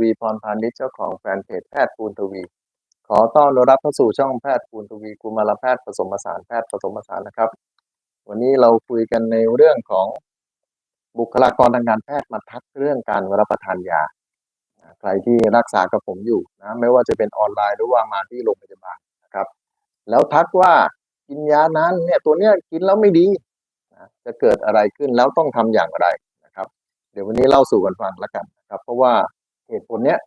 วีพรพานิชเจ้าของแฟนเพจแพทย์ปูนทวี ขอต้อนรับเข้าสู่ช่องแพทย์ปูนทวีกุมารแพทย์ผสมผสานแพทย์ผสมผสานนะครับ วันนี้เราคุยกันในเรื่องของบุคลากรทางการแพทย์มาทักเรื่องการรับประทานยา ใครที่รักษากับผมอยู่นะไม่ว่าจะเป็นออนไลน์หรือว่ามาที่โรงพยาบาลนะครับ แล้วทักว่ากินยานั้นเนี่ยตัวเนี้ยกินแล้วไม่ดีนะจะเกิดอะไรขึ้นแล้วต้องทำอย่างไรนะครับ เดี๋ยววันนี้เล่าสู่กันฟังแล้วกันนะครับ เพราะว่า เหตุผลเนี้ย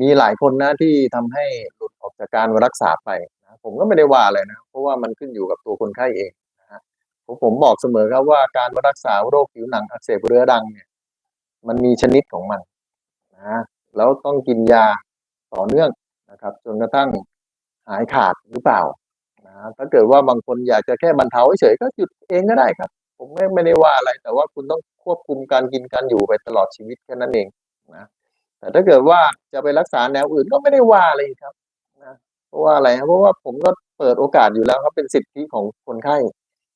มีหลายคนนะที่ทำให้หลุดออกจากการรักษาไปนะผมก็ไม่ได้ว่าอะไรนะเพราะว่ามันขึ้นอยู่กับตัวคนไข้เองนะฮะผมผมบอกเสมอครับว่าการรักษาโรคผิวหนังอักเสบเรื้อรังเนี่ย มันมีชนิดของมันนะแล้วต้องกินยาต่อเนื่องนะครับ จนกระทั่งหายขาดหรือเปล่านะถ้าเกิดว่าบางคนอยากจะแค่บรรเทาเฉยๆก็หยุดเองก็ได้ครับ ผมไม่ไม่ได้ว่าอะไร แต่ว่าคุณต้องควบคุมการกินการอยู่ไปตลอดชีวิตแค่นั้นเองนะ แต่ถ้าเกิดว่าจะไปรักษาแนวอื่นก็ไม่ได้ว่าอะไรครับนะเพราะว่าอะไรครับเพราะว่าผมก็เปิดโอกาสอยู่แล้วครับเป็นสิทธิของคนไข้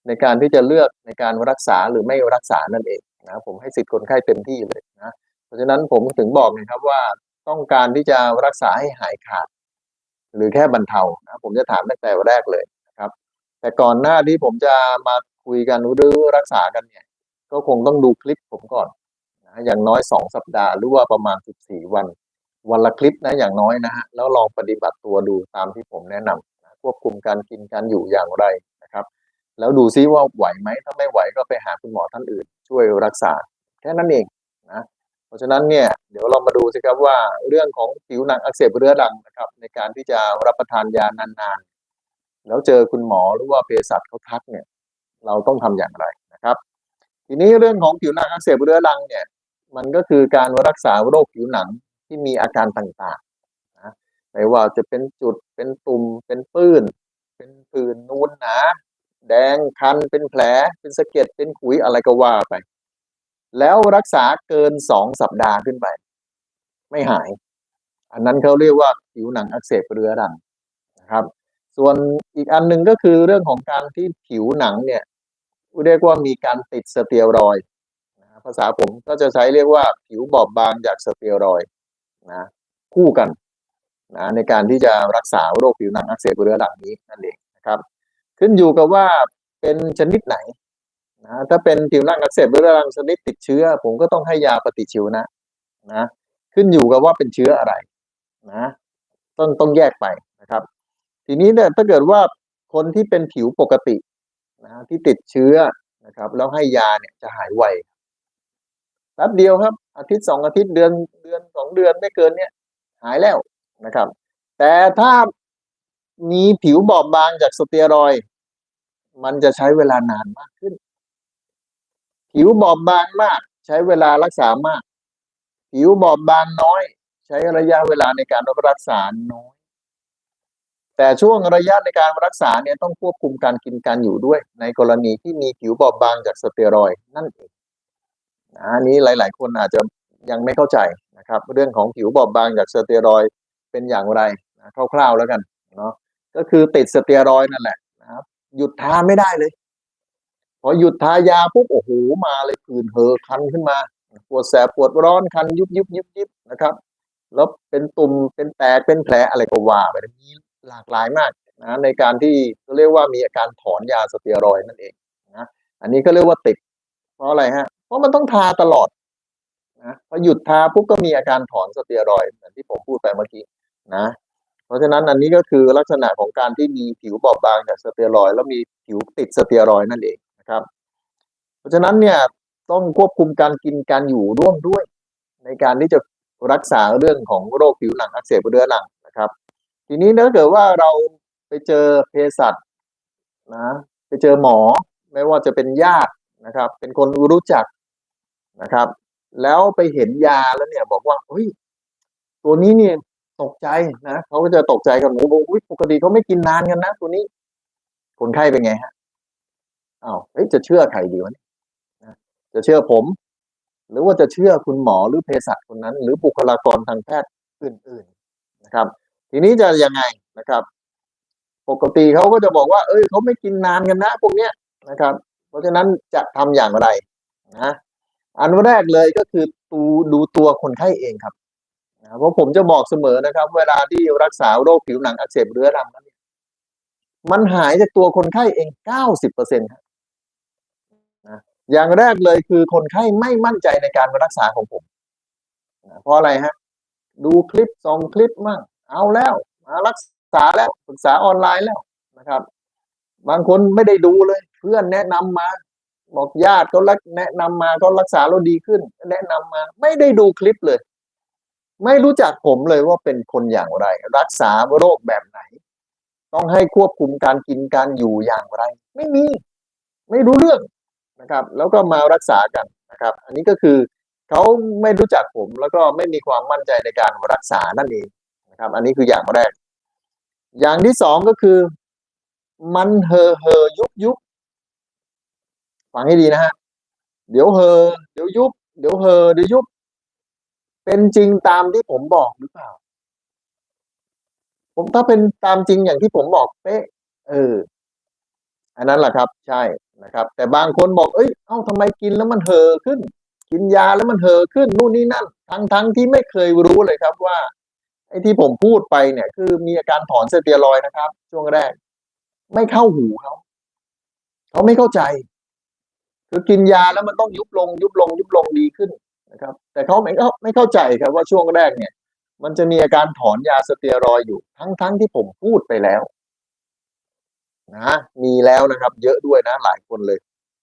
ในการที่จะเลือกในการรักษาหรือไม่รักษานั่นเองนะผมให้สิทธิคนไข้เต็มที่เลยนะเพราะฉะนั้นผมถึงบอกนะครับว่าต้องการที่จะรักษาให้หายขาด หรือแค่บรรเทานะผมจะถามตั้งแต่แรกเลยนะครับ แต่ก่อนหน้าที่ผมจะมาคุยกันหรือรักษากันเนี่ย ก็คงต้องดูคลิปผมก่อน อย่างน้อยสองสัปดาห์หรือว่าประมาณสิบสี่วัน วันละคลิปนะอย่างน้อยนะฮะแล้วลองปฏิบัติตัวดูตามที่ผมแนะนำนะควบคุมการกินการอยู่อย่างไรนะครับ แล้วดูซิว่าไหวไหมถ้าไม่ไหวก็ไปหาคุณหมอท่านอื่น ช่วยรักษาแค่นั้นเองนะเพราะฉะนั้นเนี่ยเดี๋ยวเรามาดูสิครับว่าเรื่องของผิวหนังอักเสบเรื้อรังนะครับ ในการที่จะรับประทานยานานๆ แล้วเจอคุณหมอหรือว่าเภสัชเขาทักเนี่ยเราต้องทำอย่างไรนะครับ ทีนี้เรื่องของผิวหนังอักเสบเรื้อรังเนี่ย มันก็คือการรักษาโรคผิวหนังที่มีอาการต่างๆนะไม่ว่าจะเป็นจุดเป็นตุ่มเป็นปื้น เป็นผื่นนูนหนา แดงคันเป็นแผล เป็นสะเก็ดเป็นขุยอะไรก็ว่าไป แล้วรักษาเกินสองสัปดาห์ขึ้นไป ไม่หาย อันนั้นเขาเรียกว่าผิวหนังอักเสบเรื้อรังนะครับ ส่วนอีกอันหนึ่งก็คือเรื่องของการที่ผิวหนังเนี่ยเรียกว่ามีการติดสเตียรอย ภาษาผมก็จะใช้เรียกว่าผิวบอบบางจากสเตียรอยด์นะคู่กันนะในการที่จะรักษาโรคผิวหนังอักเสบเรื้อรังนี้นั่นเองนะครับ ขึ้นอยู่กับว่าเป็นชนิดไหนนะถ้าเป็นผิวหนังอักเสบเรื้อรังชนิดติดเชื้อ ผมก็ต้องให้ยาปฏิชีวนะนะขึ้นอยู่กับว่าเป็นเชื้ออะไรนะต้องต้องแยกไปนะครับ ทีนี้เนี่ยถ้าเกิดว่าคนที่เป็นผิวปกตินะที่ติดเชื้อนะครับ แล้วให้ยาเนี่ยจะหายไว แป๊บเดียวครับ อาทิตย์สองอาทิตย์เดือนเดือนสองเดือนไม่เกินเนี่ยหายแล้วนะครับ แต่ถ้ามีผิวบอบบางจากสเตียรอย มันจะใช้เวลานานมากขึ้น ผิวบอบบางมาก ใช้เวลารักษามาก ผิวบอบบางน้อย ใช้ระยะเวลาในการรักษาน้อยแต่ช่วงระยะในการรักษาเนี่ยต้องควบคุมการกินการอยู่ด้วย ในกรณีที่มีผิวบอบบางจากสเตียรอยนั่นเอง อันนี้หลาย ๆ คนอาจจะยังไม่เข้าใจนะครับ เรื่องของผิวบอบบางจากสเตียรอยเป็นอย่างไรนะคร่าว ๆ แล้วกันเนาะก็คือติดสเตียรอยนั่นแหละนะครับหยุดทาไม่ได้เลย พอหยุดทายาปุ๊บโอ้โหมาเลยผื่นเหอคันขึ้นมา ปวดแสบปวดร้อนคันยุบยุบยุบยุบนะครับ แล้วเป็นตุ่มเป็นแตกเป็นแผลอะไรก็ว่าไปมีหลากหลายมากนะในการที่เรียกว่ามีอาการถอนยาสเตียรอยนั่นเองนะอันนี้ก็เรียกว่าติด เพราะอะไรฮะ เพราะมันต้องทาตลอดนะพอหยุดทาปุ๊บก็มีอาการถอนสเตียรอยด์เหมือนที่ผมพูดไปเมื่อกี้นะ เพราะฉะนั้นอันนี้ก็คือลักษณะของการที่มีผิวบอบบางจากสเตียรอยด์แล้วมีผิวติดสเตียรอยด์นั่นเองนะครับ เพราะฉะนั้นเนี่ยต้องควบคุมการกินการอยู่ร่วมด้วย ในการที่จะรักษาเรื่องของโรคผิวหนังอักเสบเรื้อรังนะครับ ทีนี้ถ้าเกิดว่าเราไปเจอเภสัชนะไปเจอหมอไม่ว่าจะเป็นญาตินะครับ เป็นคนรู้จัก นะครับ แล้วไปเห็นยาแล้วเนี่ย บอกว่าเฮ้ยตัวนี้เนี่ยตกใจนะเขาก็จะตกใจกับหนูบอกปกติเขาไม่กินนานกันนะตัวนี้ คนไข้เป็นไงฮะอ้าวเฮ้ยจะเชื่อใครดีวะเนี่ยจะเชื่อผม หรือว่าจะเชื่อคุณหมอหรือเภสัชคนนั้น หรือบุคลากรทางแพทย์อื่น ๆนะครับ ทีนี้จะยังไงนะครับ ปกติเขาก็จะบอกว่า เอ้ยเขาไม่กินนานกันนะพวกเนี้ยนะครับ เพราะฉะนั้นจะทำอย่างไรนะ อันแรกเลยก็คือดูดูตัวคนไข้เองครับนะเพราะผมจะบอกเสมอนะครับ เวลาที่รักษาโรคผิวหนังอักเสบเรื้อรังนั้นมันหายจากตัวคนไข้เองเก้าสิบเปอร์เซ็นต์นะอย่างแรกเลยคือคนไข้ไม่มั่นใจในการรักษาของผมนะเพราะอะไรฮะ ดูคลิปส่องคลิปมั่งเอาแล้ว มารักษาแล้วปรึกษาออนไลน์แล้วนะครับ บางคนไม่ได้ดูเลย เพื่อนแนะนำมา บอกญาติเขาแนะนำมาก็รักษาแล้วดีขึ้น แนะนำมา ไม่ได้ดูคลิปเลย ไม่รู้จักผมเลยว่าเป็นคนอย่างไร รักษาโรคแบบไหน ต้องให้ควบคุมการกินการอยู่อย่างไร ไม่มี ไม่รู้เรื่องนะครับ แล้วก็มารักษากันนะครับ อันนี้ก็คือเขาไม่รู้จักผมแล้วก็ไม่มีความมั่นใจในการรักษานั่นเองนะครับ อันนี้คืออย่างแรก อย่างที่สองก็คือ มันเฮอเฮอยุบยุบ ฟังให้ดีนะฮะ เดี๋ยวเฮอเดี๋ยวยุบ เดี๋ยวเฮอเดี๋ยวยุบ เป็นจริงตามที่ผมบอกหรือเปล่า ผมถ้าเป็นตามจริงอย่างที่ผมบอกเป๊ะเออ อันนั้นแหละครับ ใช่นะครับ แต่บางคนบอก เอ้ยเอ้าทำไมกินแล้วมันเฮอขึ้น กินยาแล้วมันเฮอขึ้นนู่นนี่นั่น ทั้งทั้งที่ไม่เคยรู้เลยครับว่าไอ้ที่ผมพูดไปเนี่ย คือมีอาการถอนสเตียรอยด์นะครับ ช่วงแรก ไม่เข้าหูเขาเขาไม่เข้าใจ คือกินยาแล้วมันต้องยุบลง ยุบลง ยุบลงดีขึ้นนะครับ แต่เขาไม่ไม่เข้าใจครับว่าช่วงแรกเนี่ย มันจะมีอาการถอนยาสเตียรอยอยู่ทั้งทั้งที่ผมพูดไปแล้ว นะมีแล้วนะครับ เยอะด้วยนะหลายคนเลย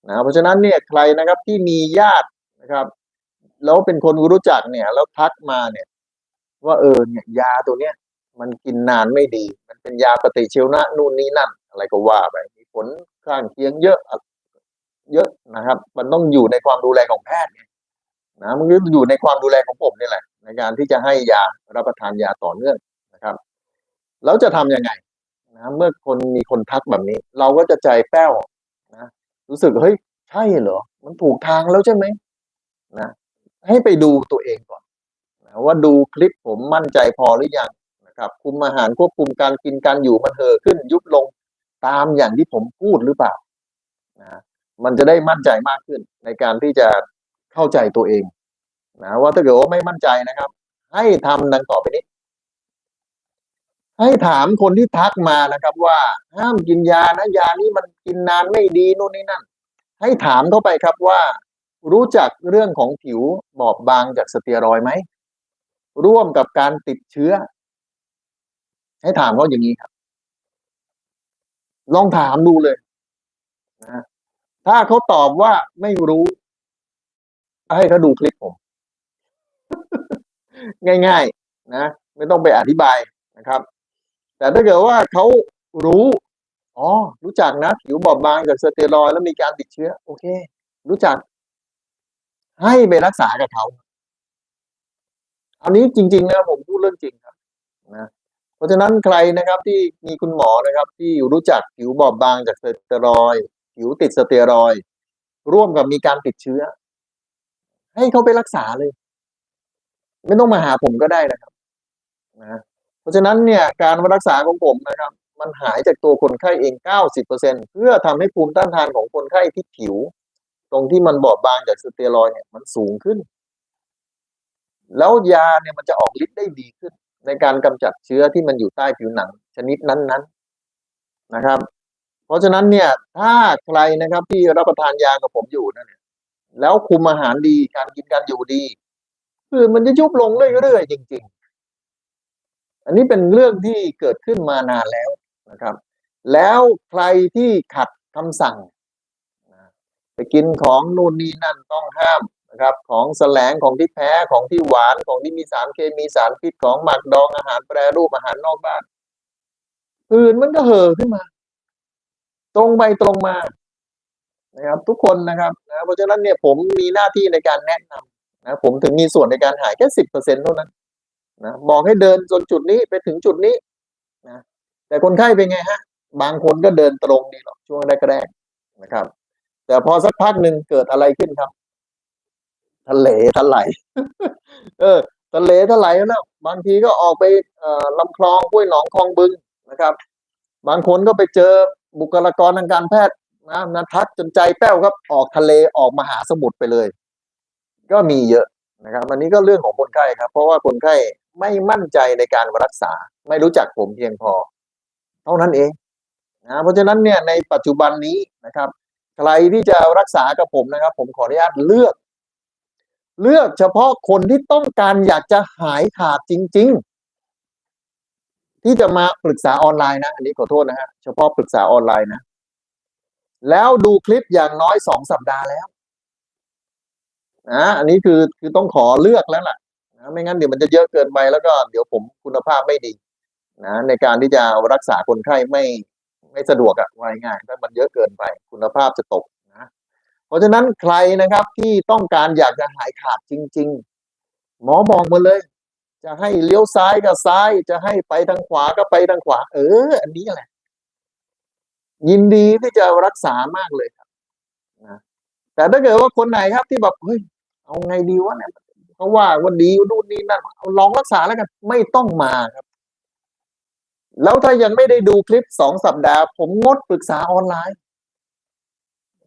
นะเพราะฉะนั้นเนี่ยใครนะครับที่มีญาตินะครับ แล้วเป็นคนรู้จักเนี่ย แล้วทักมาเนี่ย ว่าเออเนี่ยยาตัวเนี้ยมันกินนานไม่ดี มันเป็นยาปฏิชีวนะนู่นนี่นั่น อะไรก็ว่าไปมีผลข้างเคียงเยอะ เยอะนะครับ มันต้องอยู่ในความดูแลของแพทย์ไงนะมันก็อยู่ในความดูแลของผมนี่แหละ ในการที่จะให้ยารับประทานยาต่อเนื่องนะครับ แล้วจะทำยังไงนะเมื่อคนมีคนทักแบบนี้ เราก็จะใจแป้วนะรู้สึกเฮ้ยใช่เหรอ มันถูกทางแล้วใช่ไหมนะให้ไปดูตัวเองก่อนนะว่าดูคลิปผมมั่นใจพอหรือยังนะครับ คุมอาหารควบคุมการกินการอยู่มันเห่อขึ้นยุบลงตามอย่างที่ผมพูดหรือเปล่านะ มันจะได้มั่นใจมากขึ้นในการที่จะเข้าใจตัวเองนะว่าถ้าเกิดว่าไม่มั่นใจนะครับ ให้ทำดังต่อไปนี้ ให้ถามคนที่ทักมานะครับ ว่าห้ามกินยานะยานี้มันกินนานไม่ดีนู่นนี่นั่น ให้ถามเข้าไปครับว่า รู้จักเรื่องของผิวบอบบางจากสเตียรอยไหมร่วมกับการติดเชื้อ ให้ถามเขาอย่างนี้ครับ ลองถามดูเลยนะ ถ้าเขาตอบว่าไม่รู้ ให้เขาดูคลิปผม ง่ายๆ นะ ไม่ต้องไปอธิบายนะครับ แต่ถ้าเกิดว่าเขารู้อ๋อรู้จักนะ ผิวบอบบางจากสเตียรอยแล้วมีการติดเชื้อ โอเค รู้จัก ให้ไปรักษากับเขาอันนี้จริง ๆ นะผมพูดเรื่องจริงครับนะเพราะฉะนั้นใครนะครับที่มีคุณหมอนะครับ ที่รู้จักผิวบอบบางจากสเตียรอย ผิวติดสเตียรอย ร่วมกับมีการติดเชื้อ ให้เขาไปรักษาเลย ไม่ต้องมาหาผมก็ได้นะครับนะเพราะฉะนั้นเนี่ยการรักษาของผมนะครับ มันหายจากตัวคนไข้เอง90%เพื่อทำให้ภูมิต้านทานของคนไข้ที่ผิว ตรงที่มันบอบบางจากสเตียรอยเนี่ยมันสูงขึ้น แล้วยาเนี่ยมันจะออกฤทธิ์ได้ดีขึ้น ในการกำจัดเชื้อที่มันอยู่ใต้ผิวหนัง ชนิดนั้นๆนะครับ ราะฉะนั้นเนี่ยถ้าใครนะครับที่รับประทานยากับผมอยู่นั่นเนี่ยแล้วคุมอาหารดีการกินการอยู่ดี คือมันจะยุบลงเรื่อยๆจริง ๆ อันนี้เป็นเรื่องที่เกิดขึ้นมานานแล้วนะครับ แล้วใครที่ขัดคำสั่ง ไปกินของนู่นนี่นั่นต้องห้ามนะครับ ของแสลงของที่แพ้ของที่หวานของที่มีสารเคมีสารพิษของหมักดองอาหารแปรรูปอาหารนอกบ้านอื่นมันก็เห่อขึ้นมา ตรงไปตรงมานะครับ ทุกคนนะครับนะเพราะฉะนั้นเนี่ยผมมีหน้าที่ในการแนะนำนะผมถึงมีส่วนในการหายแค่สิบเปอร์เซ็นต์เท่านั้นนะบอกให้เดินจนจุดนี้ไปถึงจุดนี้นะแต่คนไข้เป็นไงฮะ บางคนก็เดินตรงดีหรอกช่วงแรกๆนะครับ แต่พอสักพักหนึ่งเกิดอะไรขึ้นครับทะเลทลายเออทะเลทลายแล้วบางทีก็ออกไปอ่อลำคลองห้วยหนองคลองบึงนะครับ บางคนก็ไปเจอ บุคลากรทางการแพทย์นะนะทักจนใจแป้วครับ ออกทะเลออกมาหาสมุทรไปเลย ก็มีเยอะนะครับอันนี้ก็เรื่องของคนไข้ครับ เพราะว่าคนไข้ไม่มั่นใจในการรักษา ไม่รู้จักผมเพียงพอ เท่านั้นเองนะเพราะฉะนั้นเนี่ยในปัจจุบันนี้นะครับ ใครที่จะรักษากับผมนะครับ ผมขออนุญาตเลือก เลือกเฉพาะคนที่ต้องการอยากจะหายขาดจริง ๆ ที่จะมาปรึกษาออนไลน์นะ อันนี้ขอโทษนะฮะเฉพาะปรึกษาออนไลน์นะ แล้วดูคลิปอย่างน้อยสองสัปดาห์แล้วนะอันนี้คือคือต้องขอเลือกแล้วล่ะนะไม่งั้นเดี๋ยวมันจะเยอะเกินไปแล้วก็เดี๋ยวผมคุณภาพไม่ดีนะในการที่จะรักษาคนไข้ไม่ไม่สะดวกอะว่ายง่ายถ้ามันเยอะเกินไป คุณภาพจะตกนะเพราะฉะนั้นใครนะครับที่ต้องการอยากจะหายขาดจริง ๆ หมอบอกมาเลย จะให้เลี้ยวซ้ายก็ซ้าย จะให้ไปทางขวาก็ไปทางขวา เออ อันนี้แหละ ยินดีที่จะรักษามากเลยครับนะแต่ถ้าเกิดว่าคนไหนครับที่แบบเฮ้ยเอาไงดีวะเนี่ยเขาว่าวันดีนู่นนี่นั่นเอาลองรักษาแล้วกัน ไม่ต้องมาครับ แล้วถ้ายังไม่ได้ดูคลิปสองสัปดาห์ ผมงดปรึกษาออนไลน์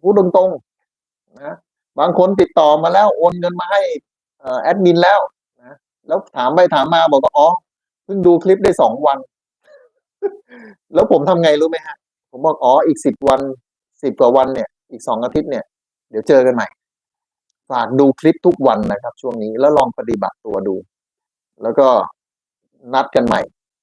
พูดตรงๆนะบางคนติดต่อมาแล้วโอนเงินมาให้อ่อแอดมินแล้ว แล้วถามไปถามมาบอกว่าอ๋อเพิ่งดูคลิปได้สองวัน แล้วผมทำไงรู้ไหมฮะ ผมบอกอ๋ออีกสิบวันสิบกว่าวันเนี่ย อีกสองอาทิตย์เนี่ย เดี๋ยวเจอกันใหม่ ฝากดูคลิปทุกวันนะครับ ช่วงนี้แล้วลองปฏิบัติตัวดู แล้วก็นัดกันใหม่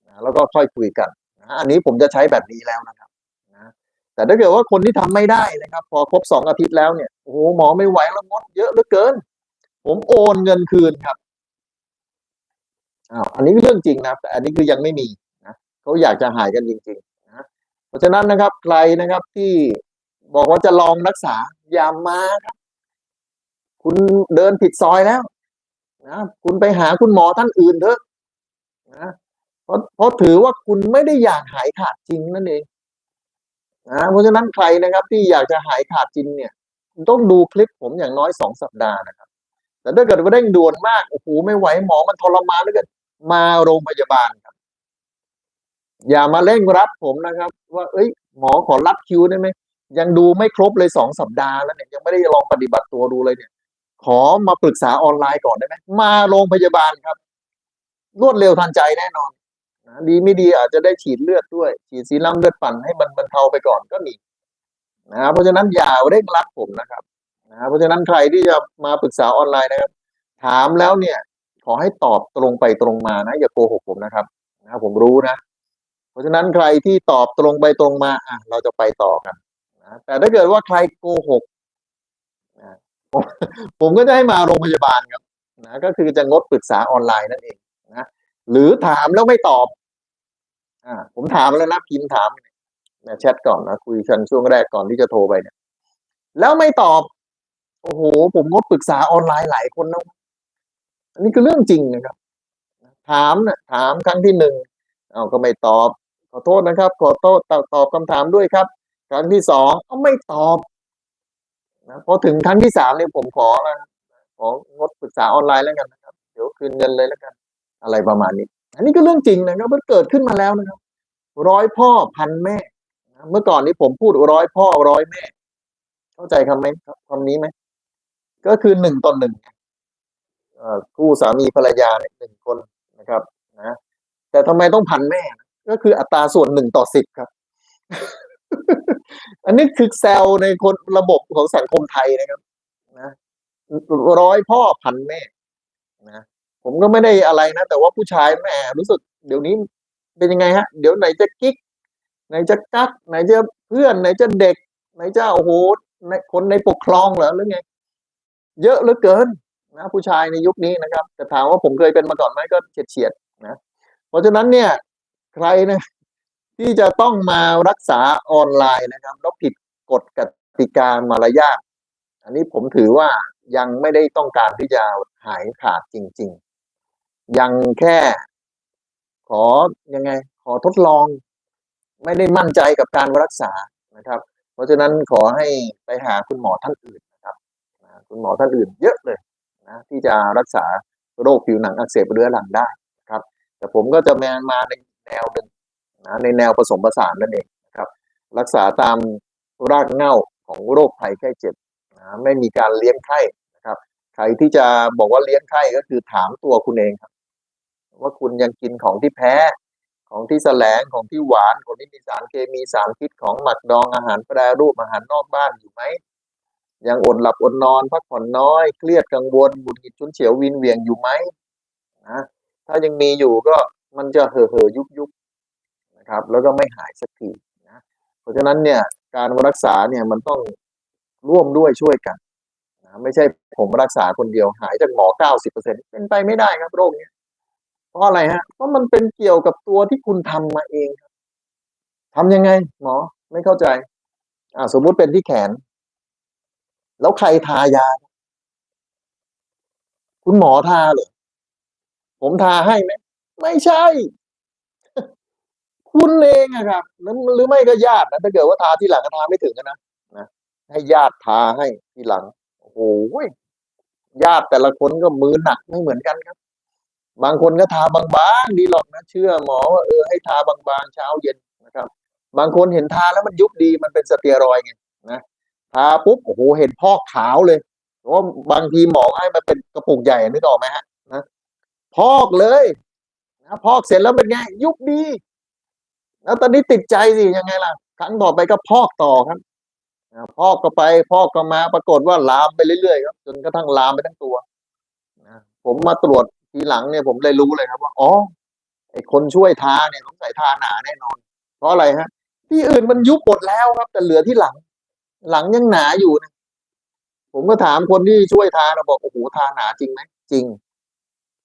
นะแล้วก็ค่อยคุยกันนะอันนี้ผมจะใช้แบบนี้แล้วนะครับนะแต่ถ้าเกิดว่าคนที่ทำไม่ได้นะครับ พอครบสองอาทิตย์แล้วเนี่ยโอ้โหหมอไม่ไหวแล้วงดเยอะเหลือเกิน ผมโอนเงินคืนครับ อ้าวอันนี้เรื่องจริงนะแต่อันนี้คือยังไม่มีนะเขาอยากจะหายกันจริงๆนะเพราะฉะนั้นนะครับใครนะครับที่บอกว่าจะลองรักษาอย่ามาครับ คุณเดินผิดซอยแล้วนะคุณไปหาคุณหมอท่านอื่นเถอะนะเพราะเพราะถือว่าคุณไม่ได้อยากหายขาดจริงนั่นเองนะเพราะฉะนั้นใครนะครับ ที่อยากจะหายขาดจริงเนี่ยคุณต้องดูคลิปผมอย่างน้อยสองสัปดาห์นะครับ แต่ถ้าเกิดว่าเร่งด่วนมากโอ้โหไม่ไหวหมอมันทรมานเหลือเกิน มาโรงพยาบาลครับ อย่ามาเร่งรัดผมนะครับ ว่า เอ้ย หมอขอรับคิวได้ไหมยังดูไม่ครบเลยสองสัปดาห์แล้วเนี่ยยังไม่ได้ลองปฏิบัติตัวดูเลยเนี่ย ขอมาปรึกษาออนไลน์ก่อนได้ไหมมาโรงพยาบาลครับ รวดเร็วทันใจแน่นอนนะดีไม่ดีอาจจะได้ฉีดเลือดด้วย ฉีดซีรั่มเลือดปั่นให้มันบรรเทาไปก่อนก็มีนะเพราะฉะนั้นอย่าเร่งรัดผมนะครับนะเพราะฉะนั้นใครที่จะมาปรึกษาออนไลน์นะครับ ถามแล้วเนี่ย ขอให้ตอบตรงไปตรงมานะ อย่าโกหกผมนะครับนะผมรู้นะ เพราะฉะนั้นใครที่ตอบตรงไปตรงมาอะเราจะไปต่อกันนะแต่ถ้าเกิดว่าใครโกหกนะผมผมก็จะให้มาโรงพยาบาลครับนะก็คือจะงดปรึกษาออนไลน์นั่นเองนะหรือถามแล้วไม่ตอบอ่าผมถามแล้วนะพิมพ์ถามนะแชทก่อนนะคุยกันช่วงแรกก่อนที่จะโทรไปเนี่ยแล้วไม่ตอบ โอ้โห ผมงดปรึกษาออนไลน์หลายคนแล้ว อันนี้คือเรื่องจริงนะครับ ถามนะถามครั้งที่หนึ่งเอาก็ไม่ตอบ ขอโทษนะครับ ขอโทษตอบตอบคำถามด้วยครับ ครั้งที่สองก็ไม่ตอบนะพอถึงครั้งที่สามเนี่ยผมขอแล้วนะของงดปรึกษาออนไลน์แล้วกันนะครับ เดี๋ยวคืนเงินเลยแล้วกัน อะไรประมาณนี้ อันนี้ก็เรื่องจริงนะครับมันเกิดขึ้นมาแล้วนะครับ ร้อยพ่อพันแม่เมื่อก่อนนี้ผมพูดร้อยพ่อร้อยแม่ เข้าใจคำไหมคำนี้ไหมก็คือหนึ่งต่อหนึ่ง คู่สามีภรรยาหนึ่งคนนะครับนะแต่ทำไมต้องพันแม่ ก็คืออัตราส่วนหนึ่งต่อสิบครับ อันนี้คือแซลในคนระบบของสังคมไทยนะครับนะร้อยพ่อพันแม่นะผมก็ไม่ได้อะไรนะ แต่ว่าผู้ชายแม่รู้สึก เดี๋ยวนี้เป็นยังไงฮะ เดี๋ยวไหนจะกิ๊ก ไหนจะกัก ไหนจะเพื่อน ไหนจะเด็ก ไหนจะโอ้โหในคนในปกครองเหรอหรือไง เยอะเหลือเกิน นะผู้ชายในยุคนี้นะครับ แต่ถามว่าผมเคยเป็นมาก่อนไหมก็เฉียดเฉียดนะเพราะฉะนั้นเนี่ยใครนะที่จะต้องมารักษาออนไลน์นะครับแล้วผิดกฎกติกามารยาทอันนี้ผมถือว่ายังไม่ได้ต้องการที่จะหายขาดจริง ๆ ยังแค่ขอยังไง ขอทดลอง ไม่ได้มั่นใจกับการรักษานะครับ เพราะฉะนั้นขอให้ไปหาคุณหมอท่านอื่นนะครับคุณหมอท่านอื่นเยอะเลย นะที่จะรักษาโรคผิวหนังอักเสบเรื้อรังได้นะครับ แต่ผมก็จะมามาในแนวหนึ่งนะในแนวผสมผสานนั่นเองนะครับ รักษาตามรากเหง้าของโรคภัยไข้เจ็บนะไม่มีการเลี้ยงไข้นะครับ ใครที่จะบอกว่าเลี้ยงไข้ก็คือถามตัวคุณเองครับ ว่าคุณยังกินของที่แพ้ของที่แสลงของที่หวานของที่มีสารเคมีสารพิษของหมักดองอาหารแปรรูปอาหารนอกบ้านอยู่ไหม ยังอดหลับอดนอนพักผ่อนน้อย เครียดกังวลบุญกิจชุนเฉียววินเวียงอยู่ไหมนะถ้ายังมีอยู่ก็มันจะเห่อเห่อยุบยุบนะครับ แล้วก็ไม่หายสักทีนะเพราะฉะนั้นเนี่ยการรักษาเนี่ยมันต้องร่วมด้วยช่วยกันนะไม่ใช่ผมรักษาคนเดียวหายจากหมอเก้าสิบเปอร์เซ็นเป็นไปไม่ได้ครับโรคเนี้ยเพราะอะไรฮะเพราะมันเป็นเกี่ยวกับตัวที่คุณทำมาเองครับทำยังไง หมอไม่เข้าใจ อ่าสมมุติเป็นที่แขน แล้วใครทายา คุณหมอทาเหรอผมทาให้ไหมไม่ใช่ คุณเองอะครับหรือไม่ก็ญาตินะถ้าเกิดว่าทาที่หลังก็ทาไม่ถึงนะนะให้ญาติทาให้ที่หลัง โอ้โหญาติแต่ละคนก็มือหนักไม่เหมือนกันครับ บางคนก็ทาบางๆดีหรอกนะเชื่อหมอว่าเออให้ทาบางๆเช้าเย็นนะครับ บางคนเห็นทาแล้วมันยุบดีมันเป็นสเตียรอย์ไงนะ ทาปุ๊บโอ้โหเห็นพอกขาวเลยเพราะบางทีหมอให้มันเป็นกระปุกใหญ่นึกออกไหมฮะนะพอกเลยนะพอกเสร็จแล้วเป็นไง ยุบดีแล้วตอนนี้ติดใจสิยังไงล่ะ ครั้งต่อไปก็พอกต่อครับนะพอกก็ไปพอกก็มาปรากฏว่าลามไปเรื่อยๆครับจนกระทั่งลามไปทั้งตัวนะผมมาตรวจทีหลังเนี่ยผมเลยรู้เลยครับว่าอ๋อไอคนช่วยทาเนี่ยสงสัยทาหนาแน่นอน เพราะอะไรฮะ ที่อื่นมันยุบหมดแล้วครับ แต่เหลือที่หลัง หลังยังหนาอยู่นะผมก็ถามคนที่ช่วยทานะบอกโอ้โหทาหนาจริงไหมจริง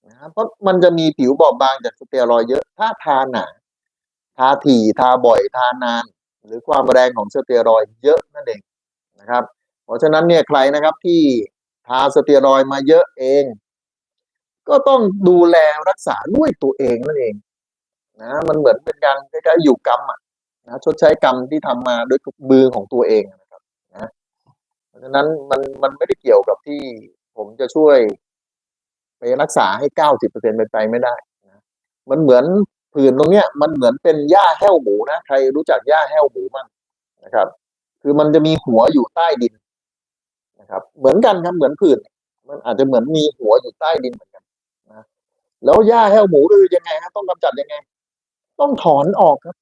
นะเพราะมันจะมีผิวบอบบางจากสเตียรอยด์เยอะ ถ้าทาหนาทาถี่ทาบ่อยทานาน หรือความแรงของสเตียรอยด์เยอะนั่นเองนะครับ เพราะฉะนั้นเนี่ยใครนะครับที่ทาสเตียรอยด์มาเยอะเอง ก็ต้องดูแลรักษาด้วยตัวเองนั่นเองนะมันเหมือนเป็นการคล้ๆอยู่กรรมอะนะชดใช้กรรมที่ทำมาด้วยมือของตัวเองนะ ราะฉะนั้นมันมันไม่ได้เกี่ยวกับที่ผมจะช่วยไปรักษาให้เก้าสิบเปอร์เซ็นเป็นไปไม่ได้นะมันเหมือนผื่นตรงเนี้ย มันเหมือนเป็นหญ้าแห้วหมูนะใครรู้จักหญ้าแห้วหมูมั้งนะครับ คือมันจะมีหัวอยู่ใต้ดินนะครับ เหมือนกันครับเหมือนผื่นมันอาจจะเหมือนมีหัวอยู่ใต้ดินเหมือนกันนะแล้วหญ้าแห้วหมูคือยังไงครับต้องกำจัดยังไง ต้องถอนออกครับ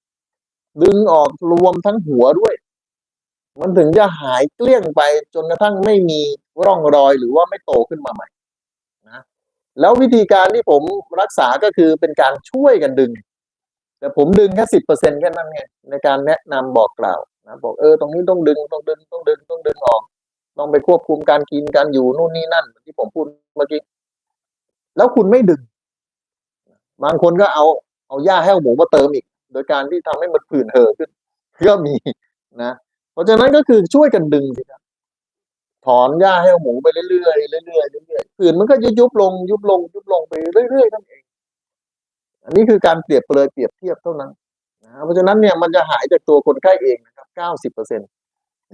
ดึงออกรวมทั้งหัวด้วย มันถึงจะหายเกลี้ยงไปจนกระทั่งไม่มีร่องรอยหรือว่าไม่โตขึ้นมาใหม่นะแล้ววิธีการที่ผมรักษาก็คือเป็นการช่วยกันดึง แต่ผมดึงแค่สิบเปอร์เซ็นแค่นั้นไงในการแนะนำบอกกล่าวนะบอกเออตรงนี้ต้องดึงต้องดึงต้องดึงต้องดึงออกต้องไปควบคุมการกินการอยู่นู่นนี่นั่นที่ผมพูดเมื่อกี้แล้วคุณไม่ดึง บางคนก็เอาเอาหญ้าแห้วหมูมาเติมอีก โดยการที่ทำให้มันผื่นเห่อขึ้นก็มีนะ เพราะฉะนั้นก็คือช่วยกันดึงสิครับถอนหญ้าแห้หมูไปเรื่อยๆเรื่อยๆเรื่อยๆผื่นมันก็จะยุบลง ยุบลง ยุบลงไปเรื่อยๆนั่นเอง อันนี้คือการเปรียบเปรยเปรียบเทียบเท่านั้นนะเพราะฉะนั้นเนี่ยมันจะหายจากตัวคนไข้เองนะครับเก้าสิบเปอร์เซ็นต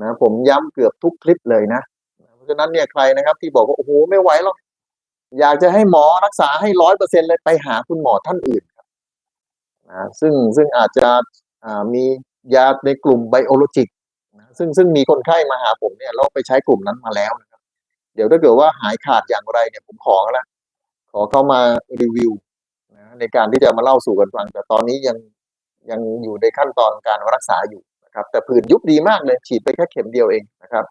นะผมย้ำเกือบทุกคลิปเลยนะ เพราะฉะนั้นเนี่ยใครนะครับ ที่บอกว่าโอ้โหไม่ไหวหรอกอยากจะให้หมอรักษาให้ร้อยเปอร์เซ็นเลยไปหาคุณหมอท่านอื่นครับนะซึ่งซึ่งอาจจะมียาในกลุ่มไบโอโลจิก ซึ่งซึ่งมีคนไข้มาหาผมเนี่ยเราไปใช้กลุ่มนั้นมาแล้วนะครับ เดี๋ยวถ้าเกิดว่าหายขาดอย่างไรเนี่ยผมขอแล้วขอเข้ามารีวิวนะในการที่จะมาเล่าสู่กันฟัง แต่ตอนนี้ยังยังอยู่ในขั้นตอนการรักษาอยู่นะครับ แต่ผื่นยุบดีมากเลยฉีดไปแค่เข็มเดียวเองนะครับ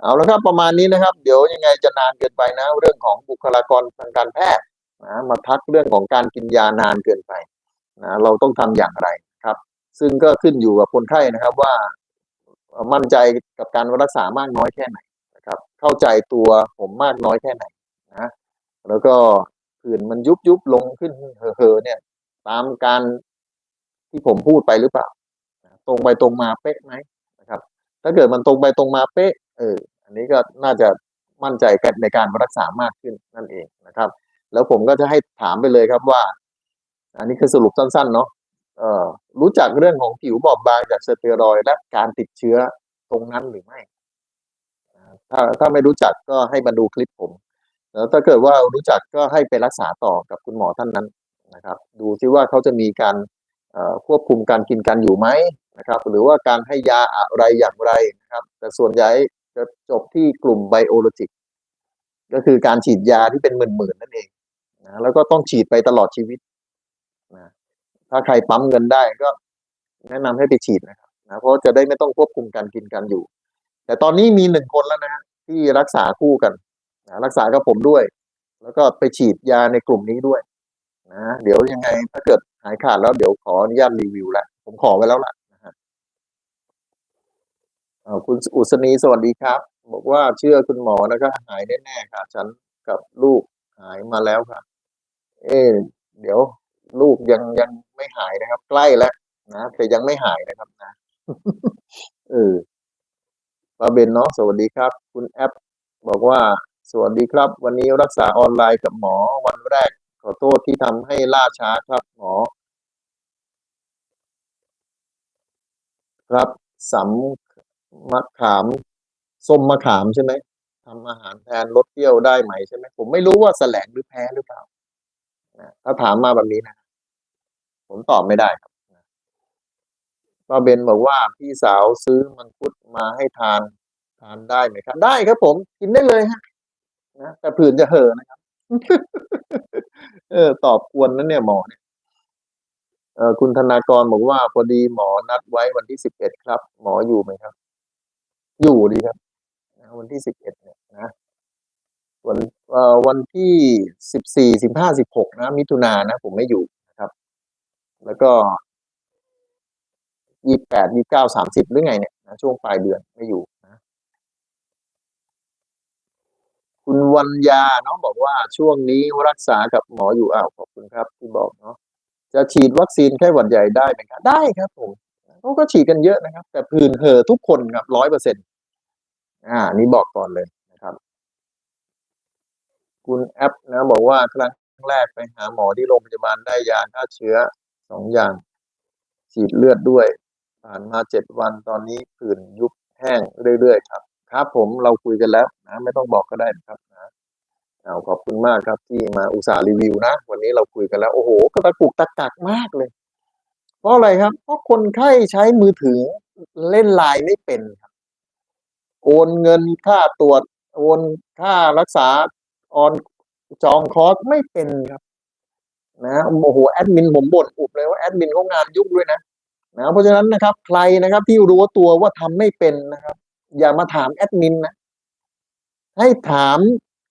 เอาละครับประมาณนี้นะครับ เดี๋ยวยังไงจะนานเกินไปนะ เรื่องของบุคลากรทางการแพทย์นะมาทักเรื่องของการกินยานานเกินไปนะเราต้องทำอย่างไรครับ ซึ่งก็ขึ้นอยู่กับคนไข้นะครับว่า มั่นใจกับการรักษามากน้อยแค่ไหนนะครับ เข้าใจตัวผมมากน้อยแค่ไหนนะแล้วก็ผื่นมันยุบยุบลงขึ้นเห่อเนี่ย ตามการที่ผมพูดไปหรือเปล่า ตรงไปตรงมาเป๊ะไหมนะครับ ถ้าเกิดมันตรงไปตรงมาเป๊ะ เออ อันนี้ก็น่าจะมั่นใจกันในการรักษามากขึ้นนั่นเองนะครับ แล้วผมก็จะให้ถามไปเลยครับว่า อันนี้คือสรุปสั้นๆเนาะ รู้จักเรื่องของผิวบอบบางจากสเตียรอยด์และการติดเชื้อตรงนั้นหรือไม่ถ้าถ้าไม่รู้จักก็ให้มาดูคลิปผมแล้วถ้าเกิดว่ารู้จักก็ให้ไปรักษาต่อกับคุณหมอท่านนั้นนะครับ ดูซิว่าเขาจะมีการควบคุมการกินการอยู่ไหมนะครับ หรือว่าการให้ยาอะไรอย่างไรนะครับ แต่ส่วนใหญ่จะจบที่กลุ่มไบโอโลจิกก็คือการฉีดยาที่เป็นหมื่นๆนั่นเองนะแล้วก็ต้องฉีดไปตลอดชีวิตนะ ถ้าใครปั๊มเงินได้ก็แนะนำให้ไปฉีดนะครับนะเพราะจะได้ไม่ต้องควบคุมการกินการอยู่ แต่ตอนนี้มีหนึ่งคนแล้วนะที่รักษาคู่กันนะรักษากับผมด้วย แล้วก็ไปฉีดยาในกลุ่มนี้ด้วยนะเดี๋ยวยังไงถ้าเกิดหายขาดแล้วเดี๋ยวขออนุญาตรีวิวล้วผมขอไว้แล้วล่ะนะฮะคุณอุศนีสวัสดีครับ บอกว่าเชื่อคุณหมอนะครับหายแน่ๆค่ะ ฉันกับลูกหายมาแล้วค่ะ เอ๊เดี๋ยว ลูกยังยังไม่หายนะครับ ใกล้แล้วนะแต่ยังไม่หายนะครับนะเออปาเบนเนาะสวัสดีครับ คุณแอป บอกว่าสวัสดีครับ วันนี้รักษาออนไลน์กับหมอวันแรก ขอโทษที่ทำให้ล่าช้าครับหมอ ครับสำมะขามส้มมะขามใช่ไหมทำอาหารแทนลดเปรี้ยวได้ไหมใช่ไหมผมไม่รู้ว่าแสลงหรือแพ้หรือเปล่า นะถ้าถามมาแบบนี้นะ ผมตอบไม่ได้ครับนะป้าเบนบอกว่าพี่สาวซื้อมังคุดมาให้ทาน ทานได้ไหมครับ ได้ครับผมกินได้เลยฮะนะแต่ผื่นจะเห่อนะครับ เออ ตอบกวนนั้นเนี่ยหมอเนี่ยเออคุณธนากรบอกว่าพอดีหมอนัดไว้วันที่สิบเอ็ดครับ หมออยู่ไหมครับ อยู่ดีครับวันที่สิบเอ็ดเนี่ยนะ วันวันที่สิบสี่สิบห้าสิบหกนะ มิถุนายนนะ ผมไม่อยู่นะครับ แล้วก็ยี่แปดยี่เก้าสามสิบหรือไงเนี่ยนะช่วงปลายเดือนไม่อยู่นะ คุณวัญญาเนาะบอกว่าช่วงนี้รักษากับหมออยู่อ้าวขอบคุณครับที่บอกเนาะจะฉีดวัคซีนไข้หวัดใหญ่ได้ไหมครับได้ครับผมเขาก็ฉีดกันเยอะนะครับ แต่ผื่นเหอทุกคนครับร้อยเปอร์เซ็นต์อ่า นี่บอกก่อนเลย คุณแอปนะบอกว่าครั้งแรกไปหาหมอที่โรงพยาบาลได้ยาฆ่าเชื้อสองอย่าง ฉีดเลือดด้วย ผ่านมาเจ็ดวันตอนนี้ผื่นยุบแห้งเรื่อยๆครับครับผมเราคุยกันแล้วนะ ไม่ต้องบอกก็ได้นะครับนะเอาขอบคุณมากครับที่มาอุตส่าห์รีวิวนะ วันนี้เราคุยกันแล้ว โอ้โหก็ตะกุกตะกักมากเลย เพราะอะไรครับ เพราะคนไข้ใช้มือถือเล่นไลน์ไม่เป็นครับโอนเงินค่าตรวจ โอนค่ารักษา ออนจองคอร์สไม่เป็นครับ นะโอ้โหแอดมินผมบ่นอุบเลยว่าแอดมินเขางานยุ่งด้วยนะนะเพราะฉะนั้นนะครับ ใครนะครับที่รู้ตัวว่าทำไม่เป็นนะครับ อย่ามาถามแอดมินนะให้ถาม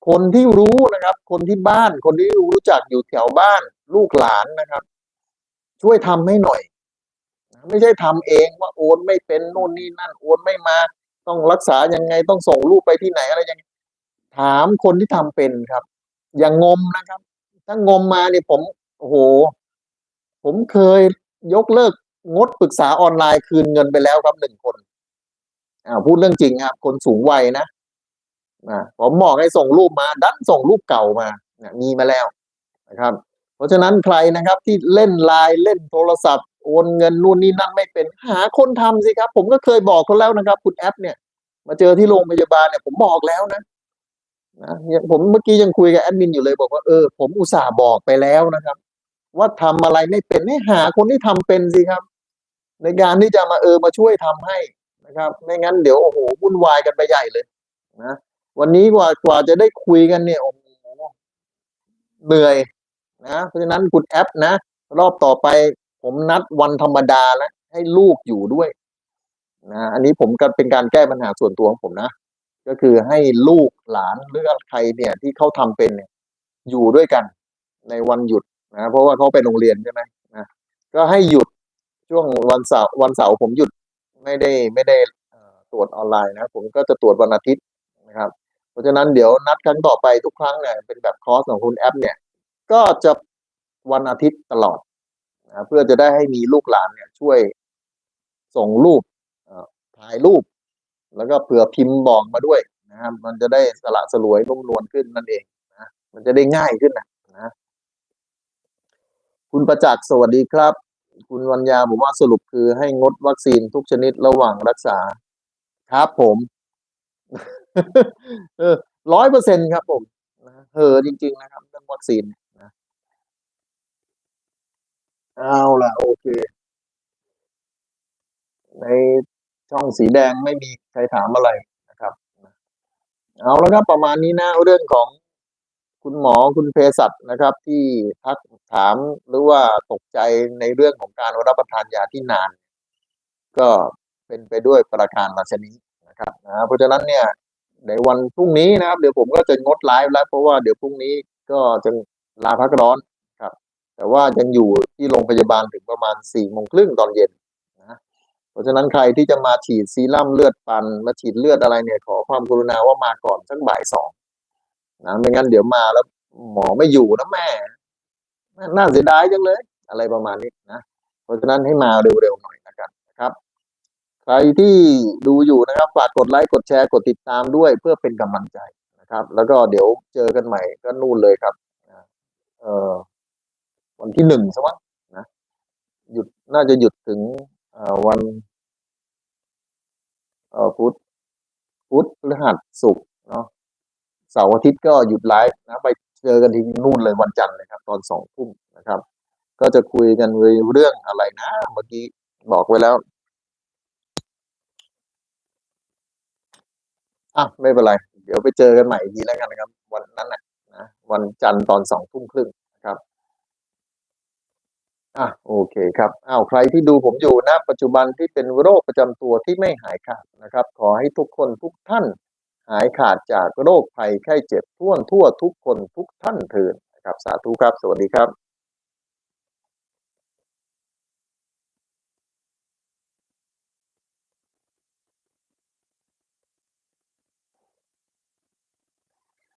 คนที่รู้นะครับ คนที่บ้าน คนที่รู้จักอยู่แถวบ้าน ลูกหลานนะครับ ช่วยทำให้หน่อยนะไม่ใช่ทำเองว่าโอนไม่เป็นนู่นนี่นั่นโอนไม่มา ต้องรักษายังไงต้องส่งลูกไปที่ไหนอะไรยังไง ถามคนที่ทำเป็นครับ อย่างงมนะครับ ถ้างมมาเนี่ยผมโอ้โห ผมเคยยกเลิกงดปรึกษาออนไลน์คืนเงินไปแล้วครับหนึ่งคนอ่าพูดเรื่องจริงครับ คนสูงวัยนะนะผมบอกให้ส่งรูปมา ดันส่งรูปเก่ามาเนี่ยมีมาแล้วนะครับ เพราะฉะนั้นใครนะครับที่เล่นไลน์เล่นโทรศัพท์โอนเงินนู่นนี่นั่นไม่เป็นหาคนทำสิครับ ผมก็เคยบอกเขาแล้วนะครับ คุณแอปเนี่ย มาเจอที่โรงพยาบาลเนี่ยผมบอกแล้วนะ นะผมเมื่อกี้ยังคุยกับแอดมินอยู่เลยบอกว่าเออผมอุตส่าห์บอกไปแล้วนะครับ ว่าทำอะไรไม่เป็นให้หาคนที่ทำเป็นสิครับ ในการที่จะมาเออมาช่วยทำให้นะครับ ไม่งั้นเดี๋ยวโอ้โหวุ่นวายกันไปใหญ่เลยนะวันนี้กว่ากว่าจะได้คุยกันเนี่ยโอ้โหเหนื่อยนะเพราะฉะนั้นคุณแอปนะ รอบต่อไปผมนัดวันธรรมดาแล้วให้ลูกอยู่ด้วยนะอันนี้ผมก็เป็นการแก้ปัญหาส่วนตัวของผมนะ ก็คือให้ลูกหลานหรือใครเนี่ยที่เขาทำเป็นเนี่ยอยู่ด้วยกันในวันหยุดนะเพราะว่าเขาไปโรงเรียนใช่ไหมนะก็ให้หยุดช่วงวันเสาร์วันเสาร์ผมหยุดไม่ได้ไม่ได้ตรวจออนไลน์นะผมก็จะตรวจวันอาทิตย์นะครับ เพราะฉะนั้นเดี๋ยวนัดครั้งต่อไปทุกครั้งเนี่ยเป็นแบบคอร์สของคุณแอป เนี่ย ก็จะวันอาทิตย์ตลอดนะเพื่อจะได้ให้มีลูกหลานเนี่ยช่วยส่งรูปถ่ายรูป แล้วก็เผื่อพิมพ์บอกมาด้วยนะครับ มันจะได้สละสลวยนุ่มนวลขึ้นนั่นเองนะมันจะได้ง่ายขึ้นนะนะ คุณประจักษ์สวัสดีครับ คุณวัญญาบอกว่าสรุปคือให้งดวัคซีนทุกชนิดระหว่างรักษา ครับผมร้อยเปอร์เซ็นครับผมนะเออจริง ๆ นะครับเรื่องวัคซีนเนี่ยนะเอาล่ะ โอเค ใน ช่องสีแดงไม่มีใครถามอะไรนะครับ เอาแล้วครับประมาณนี้นะเรื่องของคุณหมอคุณเภสัชนะครับ ที่ทักถามหรือว่าตกใจในเรื่องของการรับประทานยาที่นาน ก็เป็นไปด้วยประการราชนี้นะครับนะเพราะฉะนั้นเนี่ยในวันพรุ่งนี้นะครับ เดี๋ยวผมก็จะงดไลฟ์แล้ว เพราะว่าเดี๋ยวพรุ่งนี้ก็จะลาพักร้อนครับ แต่ว่ายังอยู่ที่โรงพยาบาลถึงประมาณสี่โมงครึ่งตอนเย็น ราะฉะนั้นใครที่จะมาฉีดซีรั่มเลือดปันมาฉีดเลือดอะไรเนี่ยขอความกรุณาว่ามาก่อนสักบ่ายสองนะไม่งั้นเดี๋ยวมาแล้วหมอไม่อยู่นะแม่น่าเสียดายจังเลย อะไรประมาณนี้นะเพราะฉะนั้นให้มาเร็วๆหน่อยนะครับนะครับ ใครที่ดูอยู่นะครับฝากกดไลค์กดแชร์กดติดตามด้วยเพื่อเป็นกำลังใจนะครับ แล้วก็เดี๋ยวเจอกันใหม่ก็นู่นเลยครับเอ่อวันที่หนึ่งใช่ไหมนะหยุดน่าจะหยุดถึง วันพุธพุธพฤหัสศุกร์เนาะเสาร์อาทิตย์ก็หยุดไลฟ์นะไปเจอกันที่นู่นเลยวันจันทร์นะครับ ตอนสองทุ่มนะครับ ก็จะคุยกันเรื่องอะไรนะเมื่อกี้บอกไว้แล้วอะไม่เป็นไร เดี๋ยวไปเจอกันใหม่อีกทีแล้วกันนะครับ วันนั้นนะนะวันจันทร์ตอนสองทุ่มครึ่งนะครับ อะโอเคครับอ้าวใครที่ดูผมอยู่นะปัจจุบันที่เป็นโรคประจำตัวที่ไม่หายขาดนะครับ ขอให้ทุกคนทุกท่าน หายขาดจากโรคภัยไข้เจ็บทั่วทั่วทุกคนทุกท่านเถิดนะครับ สาธุครับ สวัสดีครับ